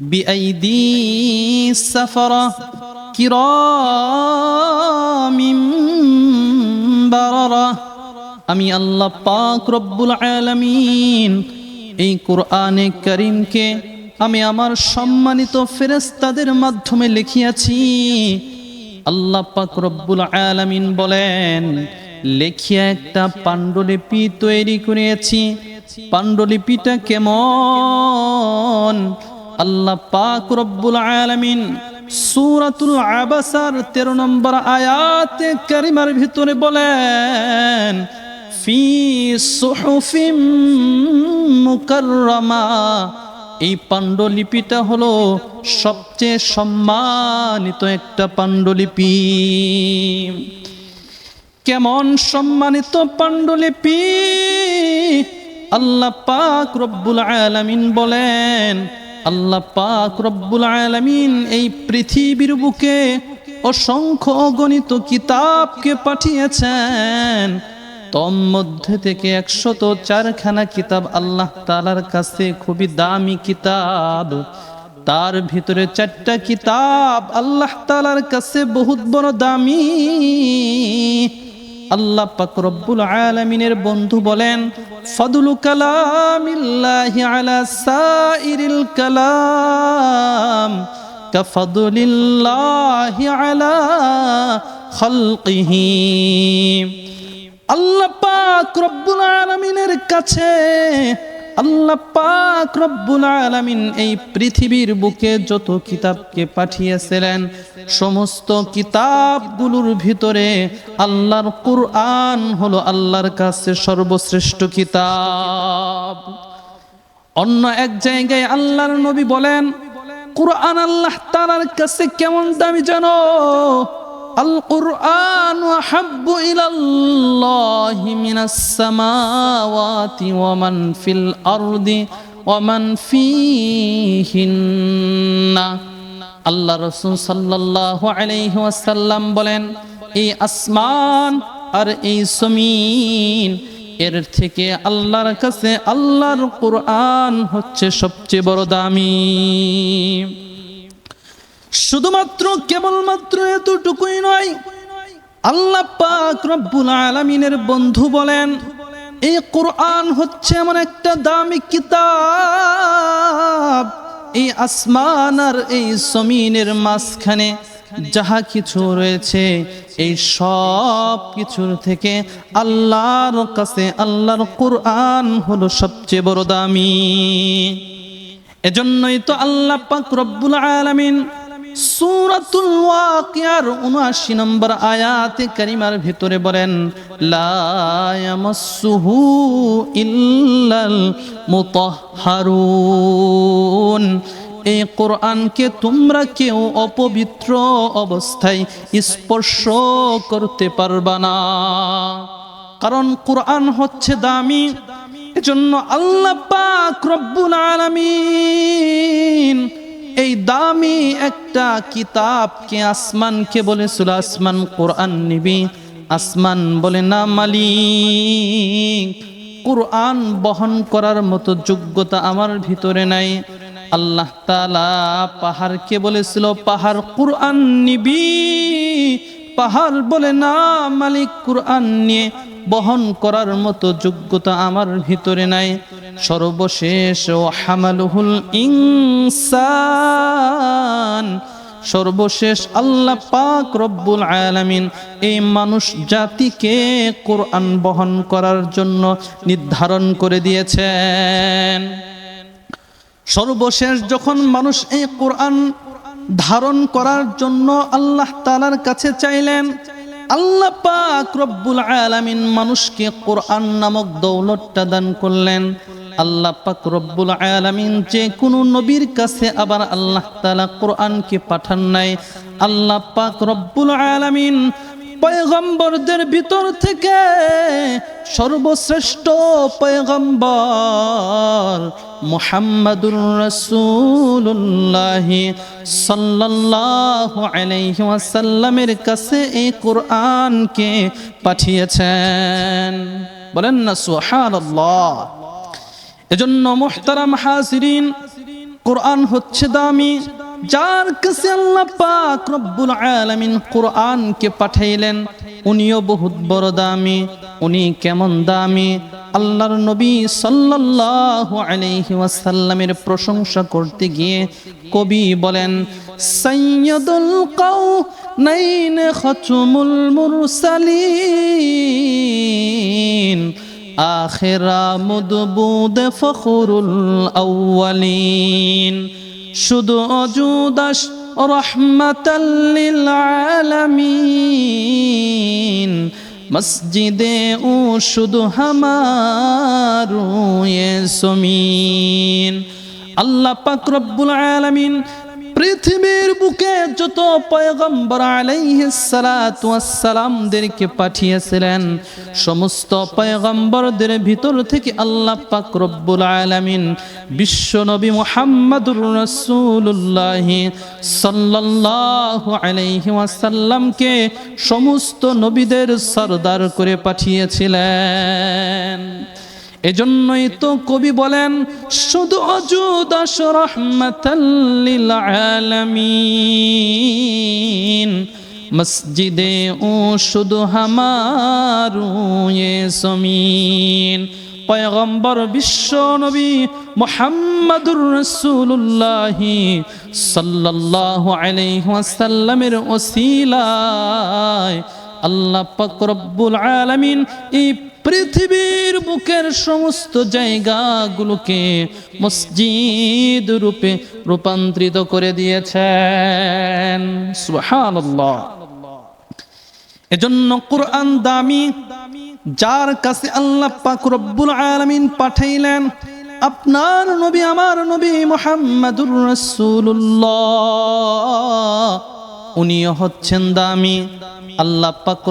بأيدي السفرة كرام بررة আমি আল্লাহ পাক রব্বুল আলামিন এই কোরআনে করিমকে আমি আমার সম্মানিত ফেরেস্তাদের মাধ্যমে লিখিয়াছি আল্লাহ পাক রব্বুল আলামিন বলেন লেখিয়া একটা পাণ্ডুলিপি তৈরি করিয়াছি পাণ্ডুলিপিটা কেমন আল্লাহ পাক রব্বুল আলামিন সূরাতুল আবাসার 13 নম্বর আয়াতে কারিমার ভিতরে বলেন, ফি সুহুফিম মুকাররামা। এই পাণ্ডুলিপিটা হলো সবচেয়ে সম্মানিত একটা পাণ্ডুলিপি। কেমন সম্মানিত পাণ্ডুলিপি? আল্লাহ পাক রব্বুল আলামিন বলেন আল্লাহ পাক রব্বুল আলামিন এই পৃথিবীর বুকে অসংখ্য অগণিত কিতাবকে পাঠিয়েছেন। তন্মধ্যে থেকে একশত চারখানা কিতাব আল্লাহ তালার কাছে খুবই দামি কিতাব। তার ভিতরে চারটা কিতাব আল্লাহ তালার কাছে বহুত বড় দামি। আল্লাহ পাক রব্বুল আলামিনের বন্ধু বলেন, ফাদুলু কালামিল্লাহি আলা সাইরিল কালাম, কাফাদুলিল্লাহি আলা খালকিহি। আল্লাহ পাক রব্বুল আলামিনের কাছে আল্লাহ পাক রব্বুল আলামিন এই পৃথিবীর বুকে যত কিতাবকে পাঠিয়েছিলেন, সমস্ত কিতাবগুলোর ভিতরে আল্লাহর কুরআন হলো আল্লাহর কাছে সর্বশ্রেষ্ঠ কিতাব। অন্য এক জায়গায় আল্লাহর নবী বলেন, কুরআন আল্লাহ তাআলার কাছে কেমন দামি জানো? আহাব্বু ইলাল্লাহি মিনাস সামাওয়াতি ওয়া মান ফিল আরদি ওয়া মান ফিহিন্না। আল্লাহ রাসূল সাল্লাল্লাহু আলাইহি ওয়াসাল্লাম বলেন, এই আসমান আর এই জমিন, এর থেকে আল্লাহর কাছে আল্লাহর কোরআন হচ্ছে সবচেয়ে বড় দামি। শুধুমাত্র কেবলমাত্র এতটুকুই নয়, আল্লাহ পাক রব্বুল আলামিনের বন্ধু বলেন, এই কোরআন হচ্ছে এমন একটা দামি কিতাব, এই আসমান আর এই জমিনের মাঝখানে যাহা কিছু রয়েছে, এই সব কিছুর থেকে আল্লাহর কাছে আল্লাহর কোরআন হলো সবচেয়ে বড় দামি। এজন্যই তো আল্লাহ পাক রব্বুল আলামিন সূরাতুল ওয়াকিয়ার 79 নম্বর আয়াতে কারিমার ভিতরে বলেন ইল্লাল এই কোরআনকে তোমরা কেউ অপবিত্র অবস্থায় স্পর্শ করতে পারবা না। কারণ কোরআন হচ্ছে দামি, এজন্য আল্লাহ পাক রব্বুল আলামিন এই দামি একটা কিতাবকে আসমানকে বলেছিল আসমান, কোরআন নিবি। আসমান বলে, না মালিক, কোরআন বহন করার মতো যোগ্যতা আমার ভিতরে নাই। আল্লাহ তালা পাহাড়কে বলেছিল, পাহাড় কোরআন নিবি। পাহাড় বলে, না মালিক, কোরআন নিয়ে বহন করার মতো যোগ্যতা আমার ভিতরে নাই। সর্বশেষ ও হামালুহুল ইনসান। সর্বশেষ আল্লাহ পাক রব্বুল আলামিন এই মানুষ জাতিকে কোরআন বহন করার জন্য নির্ধারণ করে দিয়েছেন। সর্বশেষ যখন মানুষ এই কোরআন ধারণ করার জন্য আল্লাহ তালার কাছে চাইলেন, আল্লাহ পাক রব্বুল আলামিন মানুষকে কোরআন নামক দৌলতটা দান করলেন। আল্লাহ পাক রব্বুল আলামিন যে কোনো নবীর কাছে আবার আল্লাহ তাআলা কোরআনকে পাঠান নাই। আল্লাহ পাক রব্বুল আলামিন পয়গম্বরদের ভিতর থেকে সর্বশ্রেষ্ঠ পয়গম্বর মুহাম্মাদুর আলাইহি ওয়াসাল্লামের কাছে এই কোরআনকে পাঠিয়েছেন। বলেন না, সুবহানাল্লাহ। এজন্য মুহতারাম হাজিরিন, কোরআন হচ্ছে দামি। যার কাছে আল্লাহ পাক রব্বুল আলামিন কোরআনকে পাঠাইলেন, উনিও বহুত বড় দামি, উনি কেমন দামি। আল্লাহর নবী সাল্লাল্লাহু আলাইহি ওয়াসাল্লামের প্রশংসা করতে গিয়ে কবি বলেন, সাইয়্যিদুল কাউনাইন খাতুমুল মুরসালিন। আখেরা মুদবুদ ফখরুল আউয়ালিন। শুধু অজুদাস রহমাতাল্লিল আলামিন। মসজিদে ও শুধু হামারু সমিন। আল্লাহ পাক রব্বুল আলামিন পৃথিবীর বুকে যত পয়গম্বর আলাইহিসসালামদেরকে পাঠিয়েছিলেন, সমস্ত পয়গম্বরদের ভিতর থেকে আল্লাহ পাক রব্বুল আলামিন বিশ্ব নবী মুহাম্মদুর রাসূলুল্লাহ সাল্লাল্লাহু আলাইহি ওয়াসাল্লামকে সমস্ত নবীদের সরদার করে পাঠিয়েছিলেন। এজন্যই তো কবি বলেন, শুধু অজুদাস রহমতাল্লিল আলামিন। মসজিদে ও শুধু হামারু সমিন পয়গম্বর বিশ্ব নবী মোহাম্মদুর রসুল্লাহ সাল্লাল্লাহু আলাইহি ওয়াসাল্লামের ওসিলায় আল্লাহ পাক আলামিন এই পৃথিবীর বুকের সমস্ত জায়গাগুলোকে মসজিদ রূপে রূপান্তরিত করে দিয়েছেন। সুবহানাল্লাহ। এজন্য কোরআন দামি, যার কাছে আল্লাহ পাক রব্বুল আলামিন পাঠাইলেন, আপনার নবী, আমার নবী মুহাম্মাদুর রাসূলুল্লাহ। উনি হচ্ছেন দামি। আল্লাহ পাক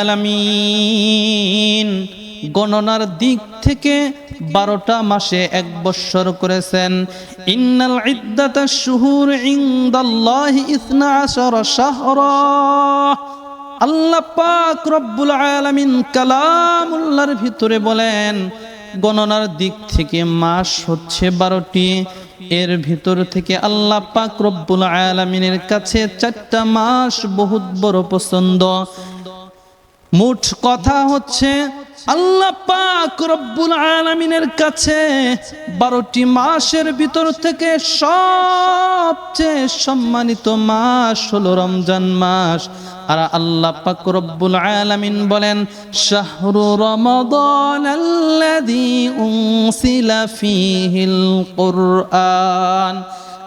আলামিন গণনার দিক থেকে বারোটা মাসে এক বৎসর করেছেন। ইন্নাল ইদ্দাতা শুহুর ইনদাল্লাহি ইসনা আশারা শাহরা। আল্লাহ পাক রব্বুল আলামিন কালামুল্লাহর ভিতরে বলেন, গণনার দিক থেকে মাস হচ্ছে বারোটি। এর ভিতর থেকে আল্লাহ পাক রব্বুল আলমিনের কাছে চারটা মাস বহুত বড় পছন্দ। মোট কথা হচ্ছে, আল্লাহ পাক রব্বুল আলামিনের কাছে বারোটি মাসের ভিতর থেকে সবচেয়ে সম্মানিত মাস হলো রমজান মাস। আর আল্লাহ পাক রব্বুল আলামিন বলেন, শাহরু রমাদান আল্লাযী উনসিলা ফীহিল কুরআন।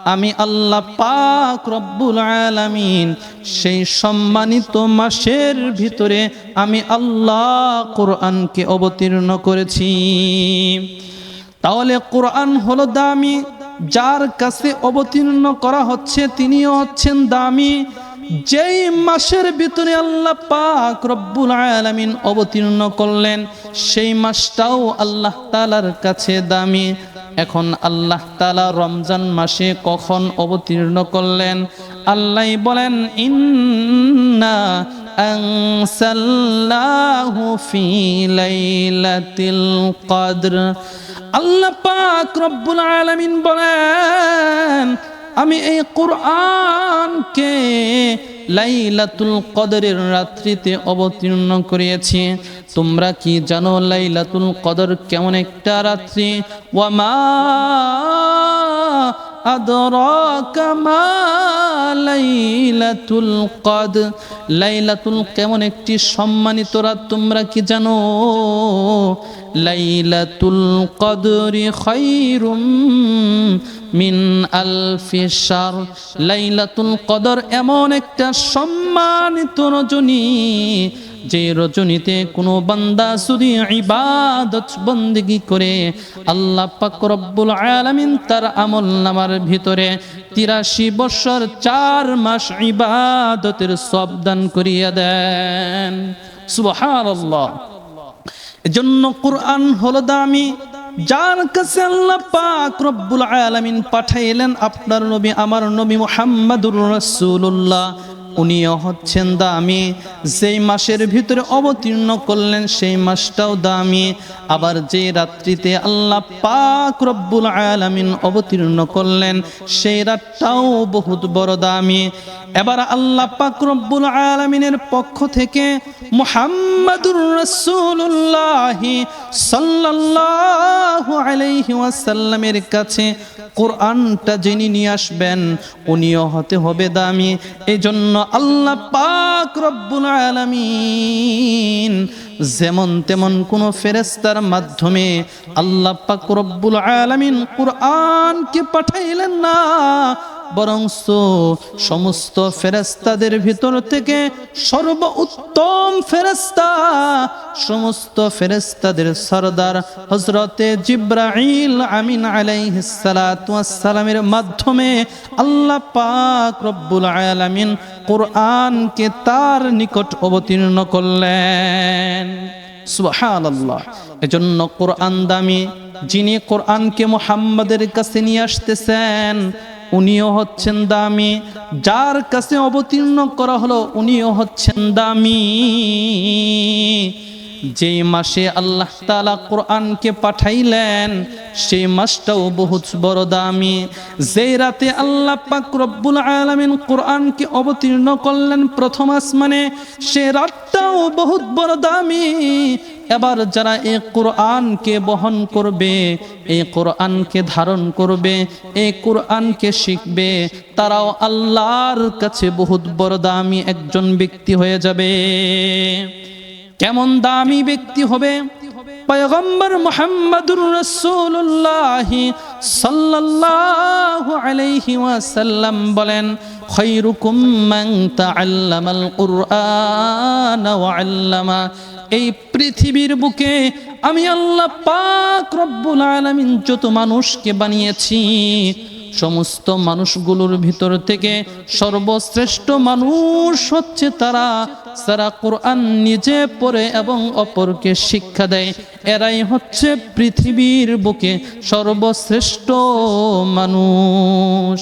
আমি আল্লাহ পাক রব্বুল আলামিন সেই সম্মানিত মাসের ভিতরে আমি আল্লাহ কোরআনকে অবতীর্ণ করেছি। তাহলে কোরআন হলো দামি, যার কাছে অবতীর্ণ করা হচ্ছে তিনিও হচ্ছেন দামি। যেই মাসের ভিতরে আল্লাহ পাক রব্বুল আলামিন অবতীর্ণ করলেন, সেই মাসটাও আল্লাহ তালার কাছে দামি। এখন আল্লাহ তালা রমজান মাসে কখন অবতীর্ণ করলেন? আল্লাহ বলেন, ইন্না আল্লাহ পাক রব্বুল আলামিন বলেন আমি এই কোরআনকে লাইলাতুল কদরের রাত্রিতে অবতীর্ণ করিয়েছি। তোমরা কি জানো লাইলাতুল কদর কেমন একটা রাত্রি? ওয়ামা আদরাকা মা লাইলাতুল কদ লাইলাতুল কেমন একটি সম্মানিত রাত তোমরা কি জানো? লাইলাতুল কদরি খায়রুম মিন আলফি শার লাইলাতুল কদর এমন একটা সম্মানিত রজনী। যে রজনীতে কোনো বান্দা যদি ইবাদত বন্দিগি করে, আল্লাহ পাক রব্বুল আলামিন তার আমল নামার ভিতরে তিরাশি বছর চার মাস ইবাদতের সব দান করিয়া দেন। সুবহানাল্লাহ। এজন্য কোরআন হলো দামি। যার কাছে আল্লাহ পাক রব্বুল আলামিন পাঠাইলেন, আপনার নবী, আমার নবী মুহাম্মাদুর রাসূলুল্লাহ। উনিও হচ্ছেন দামি। যেই মাসের ভিতরে অবতীর্ণ করলেন, সেই মাসটাও দামি। আবার যে রাত্রিতে আল্লাহ পাক রব্বুল আলামিন অবতীর্ণ করলেন, সেই রাতটাও বহুত বড় দামি। এবার আল্লাহ পাক রব্বুল আলামিনের পক্ষ থেকে মুহাম্মাদুর রাসূলুল্লাহ সাল্লাল্লাহু আলাইহি ওয়াসাল্লামের কাছে কোরআনটা যিনি নিয়ে আসবেন, উনিও হতে হবে দামি। এজন্য আল্লাহ পাক রব্বুল আলামিন যেমন তেমন কোন ফেরেস্তার মাধ্যমে আল্লাহ পাক রব্বুল আলামিন কোরআনকে পাঠাইলেন না বরং সমস্ত ফেরেস্তাদের ভিতর থেকে সর্ব উত্তম ফেরেস্তা সমস্ত ফেরেস্তাদের সরদার হজরতে জিব্রাইল আমিন আলাইহিসসালামের মাধ্যমে আল্লাহ পাক রব্বুল আলামিন কোরআনকে তার নিকট অবতীর্ণ করলেন। এজন্য কোরআন দামি যিনি কোরআনকে মোহাম্মদের কাছে নিয়ে আসতেছেন উনিও হচ্ছেন দামি। যার কাছে অবতীর্ণ করা হলো, উনিও হচ্ছেন দামি। যেই মাসে আল্লাহ তালা কোরআনকে পাঠাইলেন, সেই মাসটাও বহুত বড় দামি। যেই রাতে আল্লাহ পাক রব্বুল আলামিন কোরআনকে অবতীর্ণ করলেন প্রথম আসমানে, সে রাতটাও বহুত বড় দামি। এবার যারা এই কোরআনকে বহন করবে, এই কোরআনকে ধারণ করবে, এই কোরআনকে শিখবে, তারাও আল্লাহর কাছে বহুত বড় দামি একজন ব্যক্তি হয়ে যাবে। কেমন দামি ব্যক্তি হবে? পয়গম্বর মোহাম্মদুর রসুল্লাহ সাল্লাল্লাহু আলাইহি ওয়াসাল্লাম বলেন, খৈরুকুম মান তাআল্লামাল কুরআন ওয়া আল্লামা। এই পৃথিবীর বুকে আমি আল্লাহ পাক রব্বুল আলামিন যত মানুষকে বানিয়েছি, সমস্ত মানুষগুলোর ভিতর থেকে সর্বশ্রেষ্ঠ মানুষ হচ্ছে তারা। যারা কোরআন নিজে পড়ে এবং অপরকে শিক্ষা দেয়, এরাই হচ্ছে পৃথিবীর বুকে সর্বশ্রেষ্ঠ মানুষ।